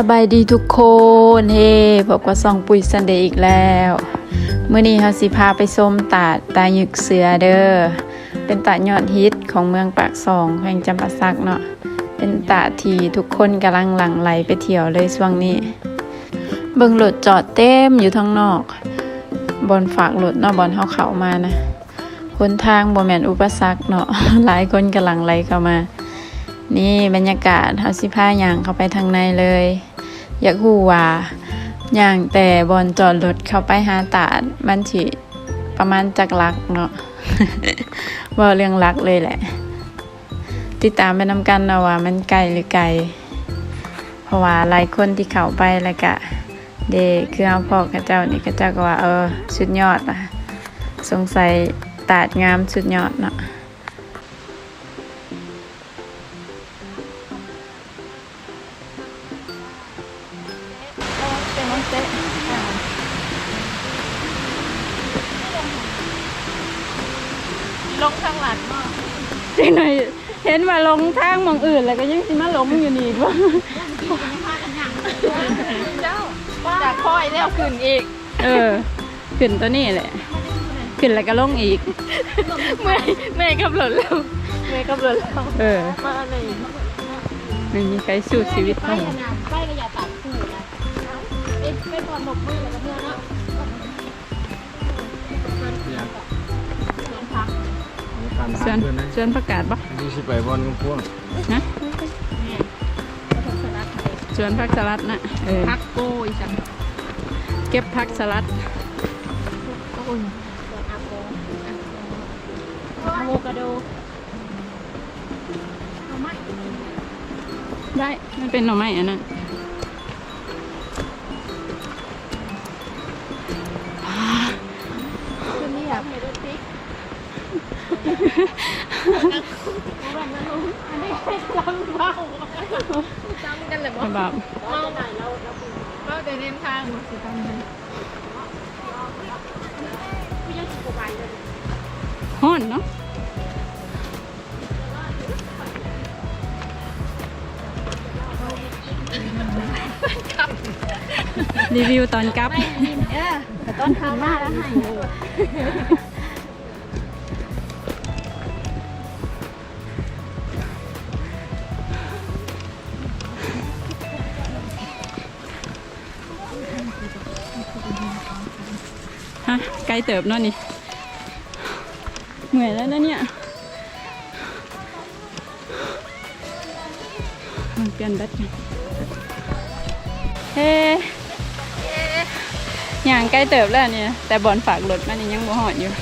สบายดีทุกคนเฮ้พบกับซองปุ๋ยซันเดย์อีกแล้วเมื้อนี้เฮาสิพาไปส้มตาดตาหยึกเสือเด้อเป็นตาดยอดฮิตของเมืองปากซองแขวงจำปาสักเนาะเป็นตาดที่ทุกคนกำลังหลั่งไหลไปเที่ยวเลยช่วงนี้ เบิ่งรถจอดเต็มอยู่ทางนอกบอนฝากรถเนาะบอนเฮาเข้ามานะคนทางบ่แม่นอุปสรรคเนาะหลายคนกำลังไหลเข้ามานี่บรรยากาศเฮาสิพาย่างเข้าไปทางในเลย อยากฮู้ว่าย่างแต่บอนจอดรถเข้าไปหาตาดมันสิประมาณจักลักเนาะเว่าเรื่องลักเลยแหละ ติดตามไปนำกันนะว่ามันไกลหรือไกล เพราะว่าหลายคนที่เข้าไปแล้วก็เดคือเอาพ่อกับเจ้านี่กับเจ้าก็ว่าเออสุดยอดอะ สงสัยตาดงามสุดยอดเนาะ ลงทางหมองอื่นแล้วก็ยังสิมาลงอยู่นี่อีกว่าเจ้าจากคอยแล้วขึ้นอีก เออ ขึ้นตัวนี้แหละ ขึ้นแล้วก็ลงอีก เมื่อยเมื่อยกับหล่นแล้วเมื่อยกับหล่นแล้วเออมาเลยไม่มีใครสู้ชีวิตไปเขากันนะไปก็อย่าตัดคู่นะไปไปตอนหมกมือแล้วก็เมื่อเนาะ เชิญเชิญประกาศบ่นี่สิไปบอลกับพวกนะพักสลัดไทยเชิญพักสลัดนะเออพักโกยจังเก็บพักสลัดโกยส่วนอาโกอะโวคาโดเอาไหมได้มันเป็นหน่อไม้อันนั้น จำเบ้าจำกันเลยบ่กระบบเราไหนเราเราเราเดินเล่นทางสิทำไงห้อนเนาะรีวิวตอนกลับ เออแต่ต้นทำมาแล้วให้ เติบเนาะนี่เหนื่อยแล้วนะเนี่ยมันเปลี่ยนแบตกันเฮ้อย่างใกล้เติบแล้วเนี่ย แต่บอลฝากรถมันนี่ยังบ่หอดอยู่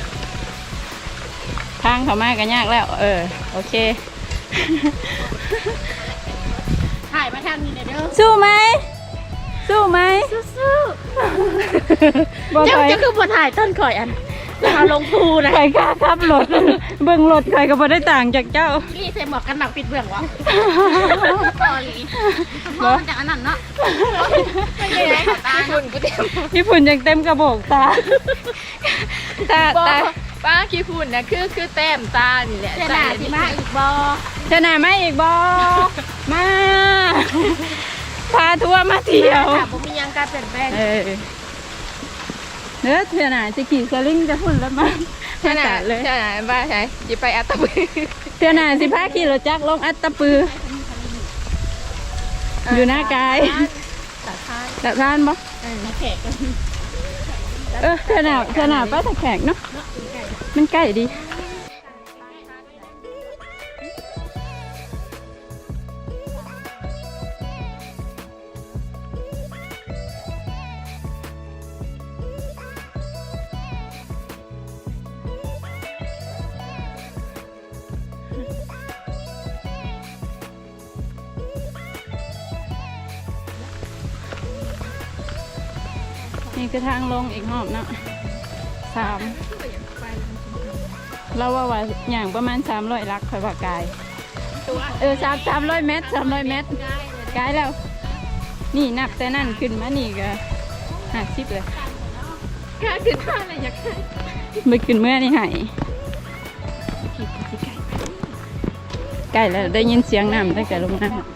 ทางเขามากันยากแล้ว เออ โอเคถ่ายมาทางนี้เด้อสู้ไหม สู้ไหมสู้ บอๆถเจ้าอยจะคือบ่ถ่ายต้นข่อยอันเอาลงภูนะใครกล้าขับรถเบิ่งรถใครก็บ่ได้ต่างจากเจ้าพี่ใส่หมวกกันหนักปิดเบื้องวะตอรีพ่อมันจากอันนั้นเนาะไม่ได้ขอตาคุณกูเต็มพี่ฝุ่นยังเต็มกระบอกตาตาตาป้าขี้ฝุ่นนะคือคือแต้มตานี่แหละเจน่าสิมาอีกบอชนะไหมาอีกบอมาพาทัวร์มาเที่ยวถามผมมียังการเปลี่ยนแปลงเออเนื้อเถื่อหน่าจะขี่สลิงจะฝุ่นแล้วมั้งใช่ไหมประกาศเลยใช่ไหมบ้าใช่จิไปอัตตปือเถื่อหน่าสิพาขี่รถจักรลงอัตตปือ อยู่หน้ากายสาธารตะทานบ่ณแขกกันเออเถื่อหน่าเถื่อหน่าป้าตะแขกเนาะมันใกล้ดี นี่คือทางลงอีกหอบเนาะสามเราว่าว่าอย่างประมาณสามร้อยลักค่อยว่ากาย เออสามสามร้อยเมตรสามร้อยเมตรกายแล้ว นี่นับแต่นั่นขึ้นมานี่ก็ห้าสิบเลยค่าคือค่าอะไรอยากได้ไม่ขึ้นเมื่อนี่ใหายใกล้แล้วได้ยินเสียงน้ำตั้งแต่ลงน้ำ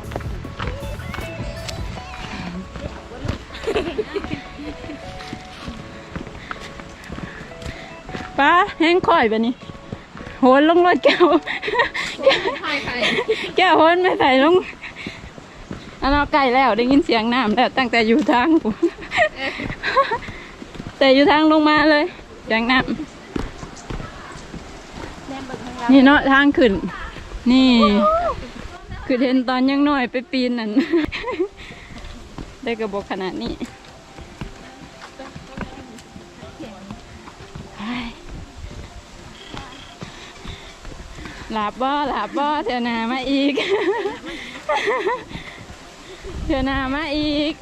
ค่อยแบบนี้ โหนลงรถแก้วใครใครแก้วโหนไม่ใส่ลงอันเราใกล้แล้วได้ยินเสียงน้ำแล้วตั้งแต่อยู่ทางผมแต่อยู่ทางลงมาเลยเสียงน้ำนี่เนาะทางขึ้น นี่ คือเห็นตอนยังน้อยไปปีนนั่น ได้กระบอกขนาดนี้ หลับบ่หลับบ่เถอะนามาอีกเถอะนามาอีก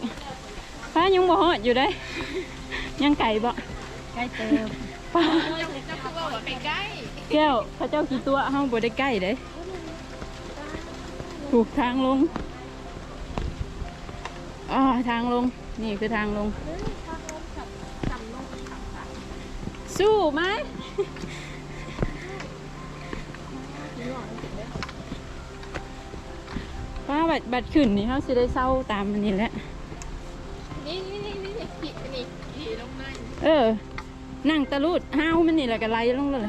ฟ้ายังบ่ฮอดอยู่ได้ยยังไก่บ่ใกล้เติมป้าจะคือว่าว่าไปใกล้แก้วพระเจ้ากี่ตัวเฮาบ่ได้ใกล้เด้ถูกทางลงอ๋อทางลง นี่คือทางลง สู้ไหม ดบัดขึ้นนี่เขาสิได้เศร้าตามมันนี่แหละนี่นี่นี่นี่ขี่นี่ขี่ลงมาเออ นั่งตะลุดห้าวมันนี่แหละก็ไล่ลงเลย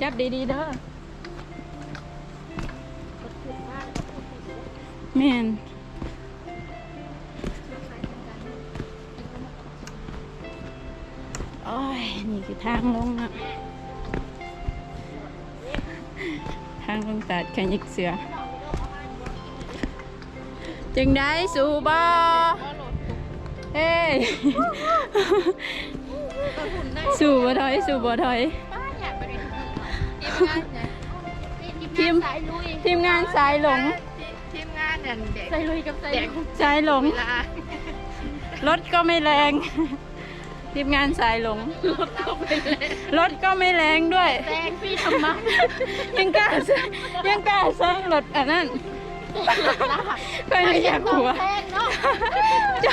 จับดีๆเด้อแมนโอ้ย นี่คือทางลงนะทางลงตัดขยิกเสือ จึงได้สู่บ่เฮ้ยสู่บ่ถอยสู่บ่ถอยทีมงานเนี่ยทีมสายลุยทีมงานสายหลงทีมงานเนี่ยเด็กใส่ลุยกับส่เด็กสายหลงรถก็ไม่แรงทีมงานสายหลงรถก็ไปเลยรถก็ไม่แรงด้วยแซงพี่ทำไมยังกล้าแซงยังกล้าแซงรถอันนั้น ก็ไม่อยากหัวแซงเนาะจะ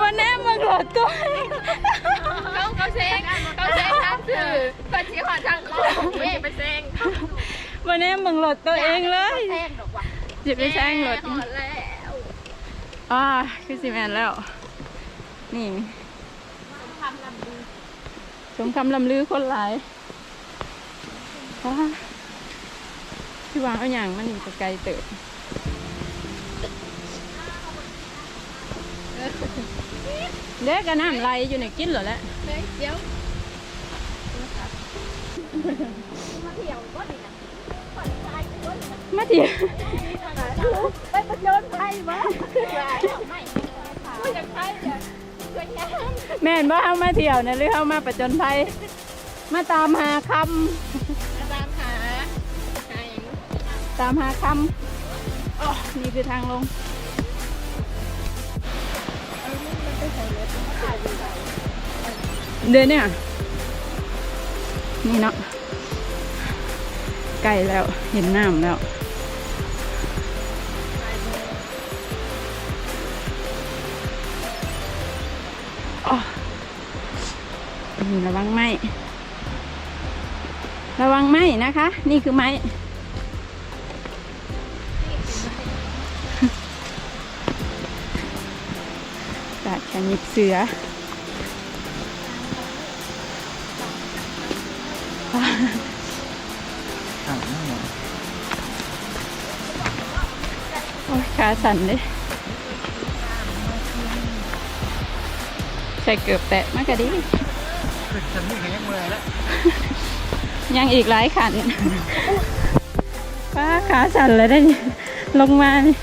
วันนี้มึงรถตัวเองเขาเขาเซ็งเขาเซ็งทางสื่อเปิดชี้ขอทางเขาเว้ยไปเซ็งวันนี้มึงรถตัวเองเลยแซงดอกว่ะจะไปแซงรถหมดแล้วอ่าคือสิแมนแล้ว นี่สมคำลำลือคนหลายว้าที่วางเอาอย่างมันอยู่ไกลเติบ เด็กก็น้ำไหลอยู่ในกินเหรอแหละเฮ้ยเดี๋ยวมาเถียวไปประจนภัยบ่ขึ้นมาไม่ไม่อยากไปอยากเกินงานแม่นว่าเอามาเที่ยวนะหรือเอามาประจนภัยมาตามหาคตามหาหาอย่างำตามหาคำอ๋อนี่คือทางลง เดินเนี่ย นี่เนาะใกล้แล้วเห็นน้ำแล้วอ๋อระวังไหมระวังไหมนะคะ นี่คือไม้ ตาดขยิบเสือโอ้ยขาสั่นเลยใส่เกือบแตะมากกะดิฉันนี่ก็ยังเมื่อยแล้ว ยังอีกหลายขันป้าขาสั่นเลยได้นี่ลงมานี่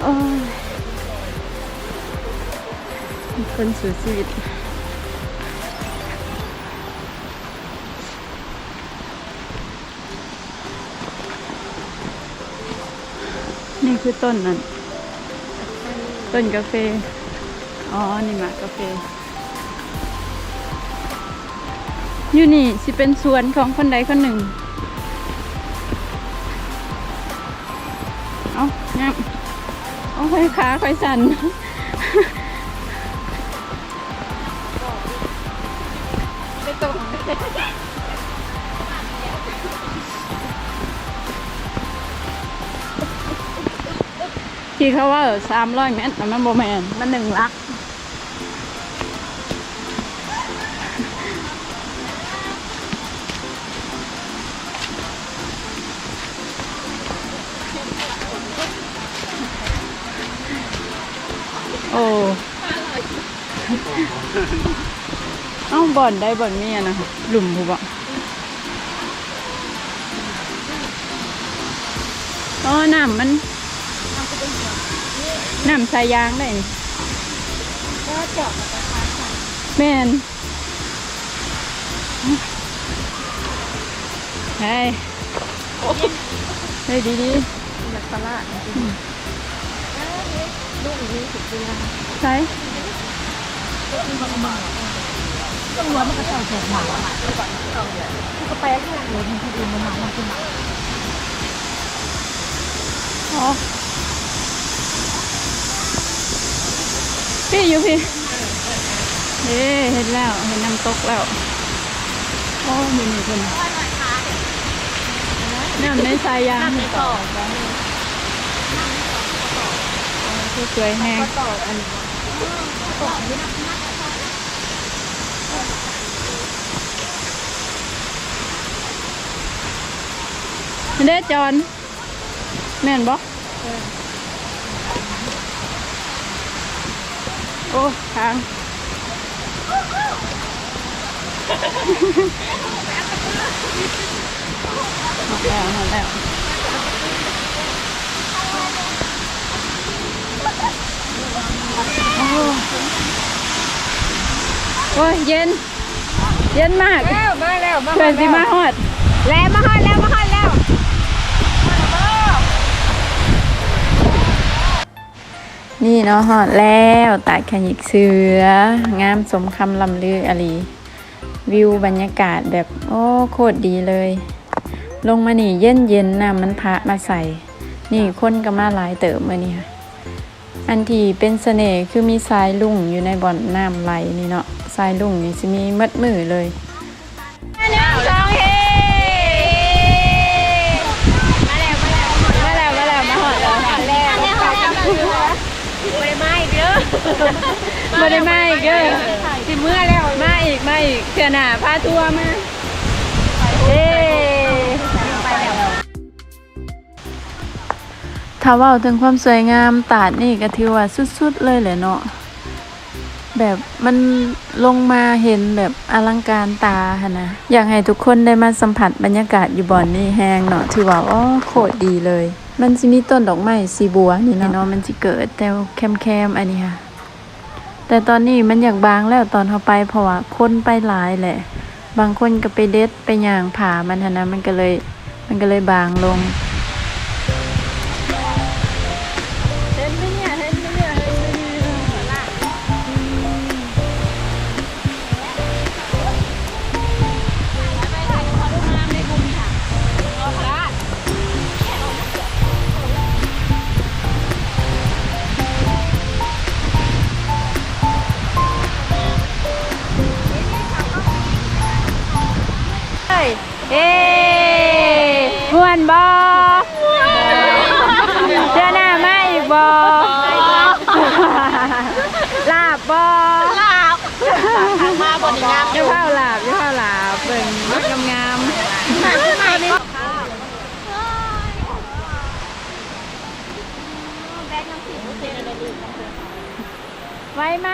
โอ้ย คนสู่ชีวิตนี่คือต้นนั่น ต้นกาแฟ อ๋อ นี่มากกาแฟ อยู่นี่สิเป็นสวนของคนใดคนหนึ่ง เอาเนี่ยเอาค่อยขาค่อยสั่น กี้เขาว่าสามร้อยเมตรมันโมแมนมันหนึ่งลักโอ้เอ้าบ่อนได้บ่อนเมียนะคะหลุมหูบ่อ๋อหนามมัน น้ำสายยางได้นี่ก็เจาะกับกระทะใส่แม่นเฮ้ยเฮ้ยดีดีแบบปลาร้าลูกนี้สุดจริงนะคะๆใช่ต้องรู้ว่ามันกระเจาะเจ็บหมาก็ไปข้างหลังเลยที่อื่นมันหมามันขึ้นมาอ๋อ พี่อยู่พี่เฮ้เห็นแล้ว เห็นน้ำตกแล้ว โอ้มีนี่คนน้ำในสายยางน้ำในต่อสวยแห้งก็ต่ออันนี้ต่ออันนี้นะเด้จอน แม่นบ่ โอ้ทางหมดแล้วหมดแล้วโอ้โอ้ยเย็น เย็นมากแล้วมาแล้วมาเพื่อนสิมาฮอด แล้วมาฮอดแล้วมาฮอดแล้ว นี่เนาะฮอดแล้วตาดขยิกเสืองามสมคำลำลืออลี วิวบรรยากาศแบบโอ้โคตรดีเลย ลงมานี่เย็นเย็นๆน้ำมันพระมาใส่ นี่คนก็มาหลายเติมมาเนี่ยอันที่เป็นเสน่ห์คือมีทรายลุ่งอยู่ในบ่อนน้ำไหลนี่เนาะทรายลุ่งนี่สิมีมัดมือเลย สองเฮมาแล้วมาแล้ว มาแล้วมาแล้วมาหอดแล้ว มาแล้วมาแล้วไม่ได้ไหม้ เด้อมาได้มาอีกเด้อสิเมื่อแล้วมาอีกมาอีกเถื่อหน่าพาทัวร์มาเอ้ไปแล้วถ้าเว่าถึงความสวยงามตาดนี่ก็ถือว่าสุดๆเลยแหละเนาะแบบมันลงมาเห็นแบบอลังการตาหนนะ อยากให้ทุกคนได้มาสัมผัสบรรยากาศอยู่บ่อนนี่แฮงเนาะถือว่าอ๋อโคตรดีเลย มันสิมีต้นดอกไม้สีบัวนี่เนาะเนาะมันสิเกิดแต่แคมๆอันนี้ค่ะ แต่ตอนนี้มันอยากบางแล้วตอนเขาไปเพราะว่าคนไปหลายแหละ บางคนก็ไปเด็ดไปย่างผ่ามันหั้นนะมันก็เลย มันก็เลยบางลง บ่เจ้าหน้ามาอีกบ่ลาบบ่ลาบมาบนงามอย่าเผาลาบอย่าเผาลาบเบิ่งมักงามมาที่ไหนนี่ๆไว้ไหม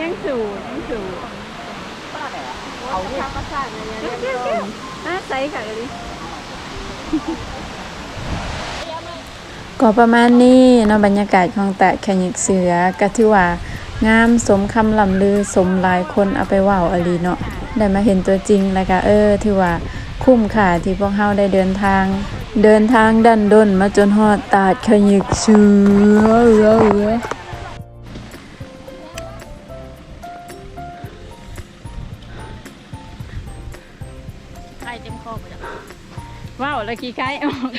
ยังสูงยังสูงเอาเนี่ย อะใสค่ะเลยก็ประมาณนี้เนาะบรรยากาศของแตะแขยิกเสือก็ถือว่างามสมคำลำลือสมหลายคนเอาไปว่าวอลีเนาะได้มาเห็นตัวจริงแล้วก็เออถือว่าคุ้มค่าที่พวกเฮาได้เดินทาง เดินทางดันด้นมาจนฮอดตาดขยิกเสือ แล้วขี้ไก่ออก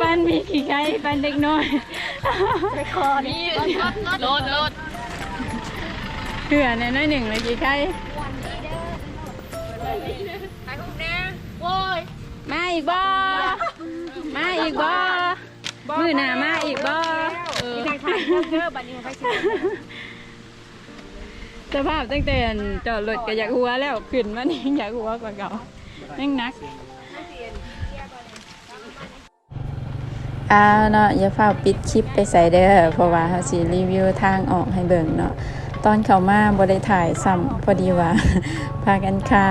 ปันมีขี้ไก่ปันเด็กน้อยไปคอนี่รถรถเหือในน้อยหนึ่งเลยขี้ไก่ไปคุณแน่โว้ยมาอีกบ่มาอีกบ่มือหน้ามาอีกบ่เออมีใครถ่ายเพิ่มเด้อบัดนี้ไปสิสภาพตั้งแต่จอดรถก็อยากหัวแล้วขึ้นมานี่อยากหัวกว่าเก่ายังนัก อ่าเนาะอย่าเฝ้าปิดคลิปไปใส่เด้อเพราะว่าเขาสิรีวิวทางออกให้เบิ่งเนาะตอนเขามาบ่ได้ถ่ายซ้ำพอดีว่า พากันคา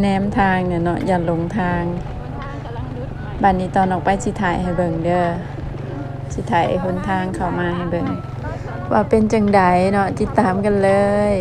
แนมทางเนี่ยเนาะอย่าหลงทางบัดนี้ตอนออกไปสิถ่ายให้เบิ่งเด้อสิถ่ายหนทางเขามาให้เบิ่งว่าเป็นจังใดเนาะติดตามกันเลย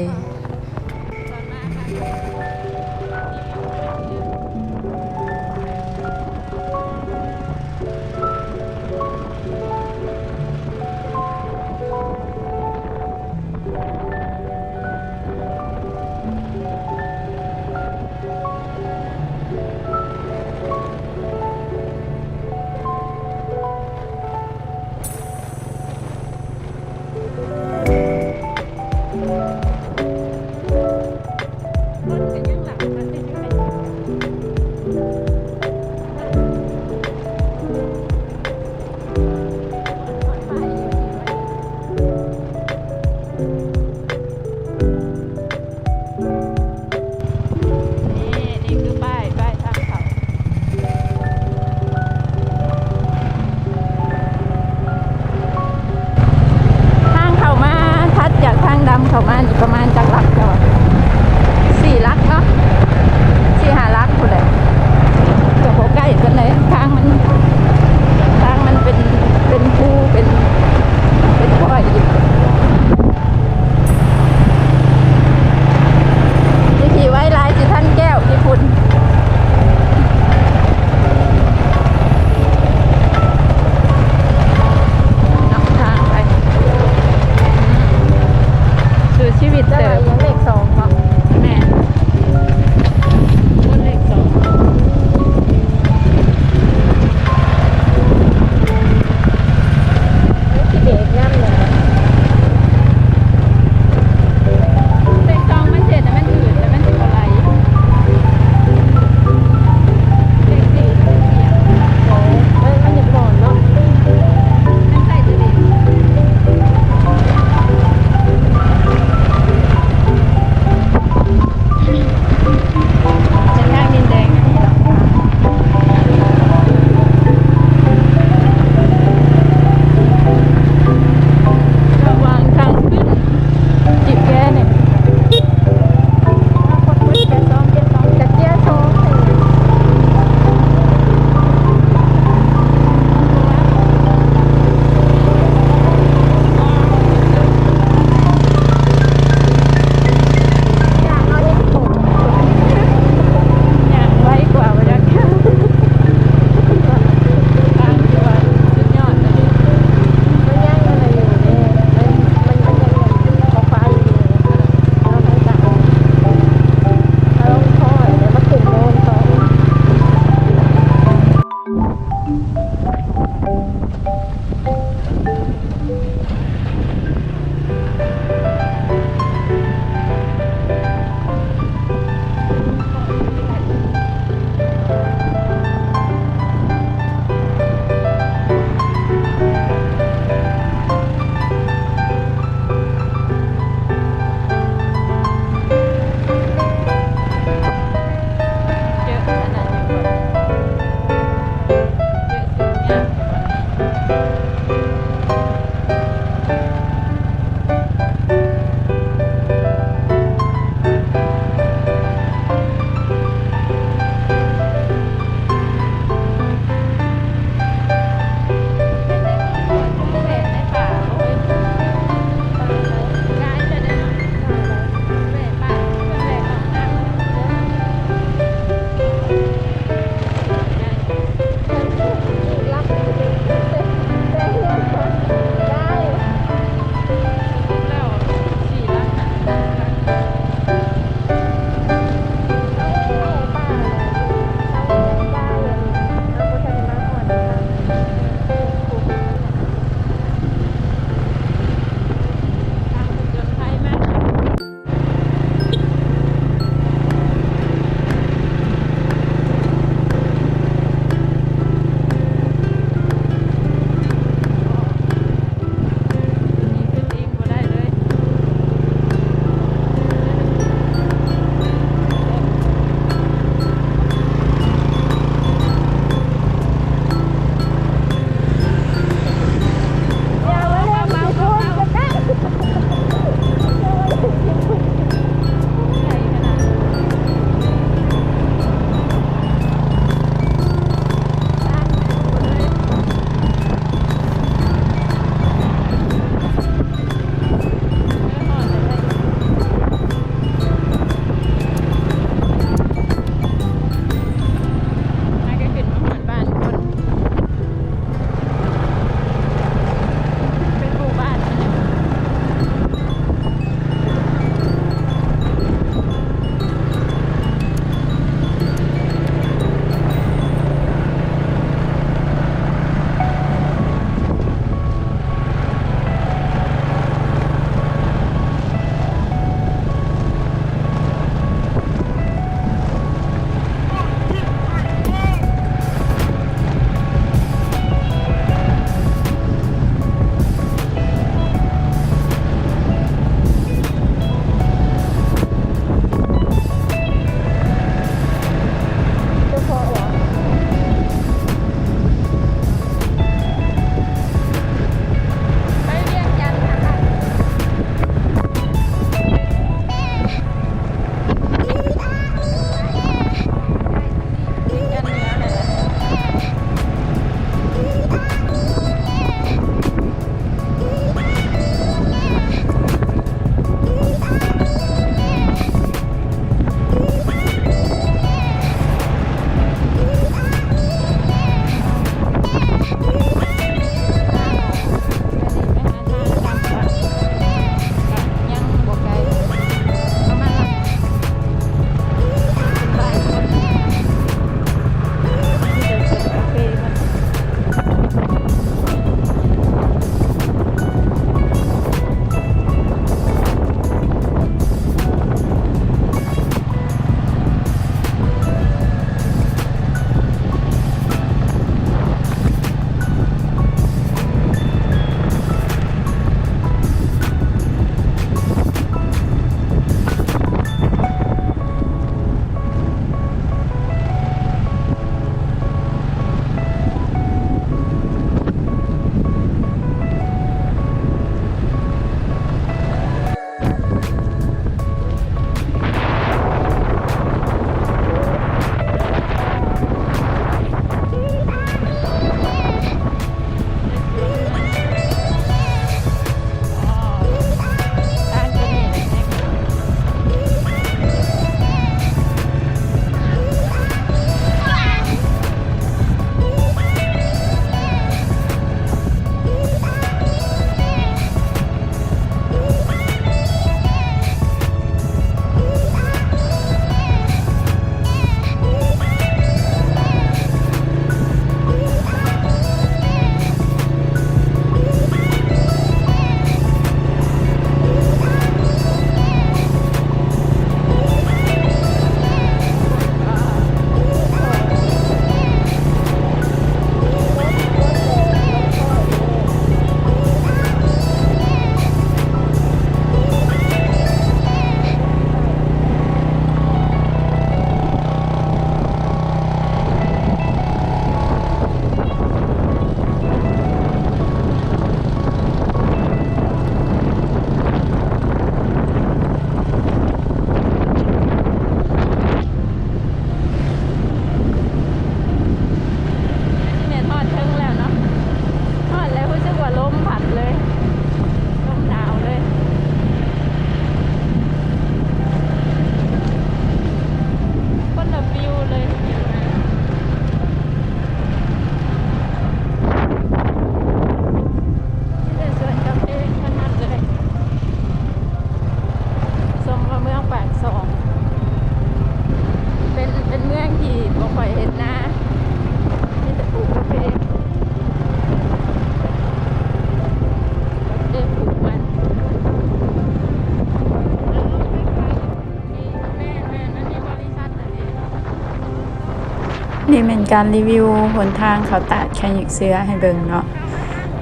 การรีวิวหนทางเขาตาดแค่หยิกเสื้อให้เบิ่งเนาะ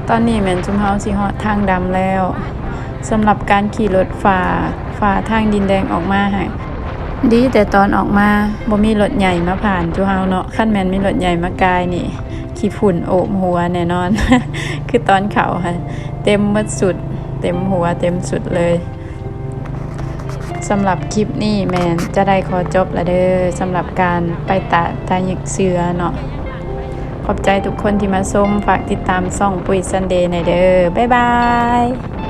ตอนนี้แมนจุมเฮาสิฮอดทางดำแล้วสำหรับการขี่รถฝ่าฝ่าทางดินแดงออกมาให้ดีแต่ตอนออกมาบ่มีรถใหญ่มาผ่านจุเฮาเนาะคันแมนมีรถใหญ่มากายนี่ขี้ฝุ่นโอบหัวแน่นอน คือตอนเขาค่ะ เต็มหมดสุด เต็มหัวเต็มสุดเลย สำหรับคลิปนี้แมนจะได้ขอจบละเด้อสำหรับการไปตะตาหยิกเสือเนาะขอบใจทุกคนที่มาชมฝากติดตามส่องปุ๋ยซันเดย์ในเด้อบ๊ายบาย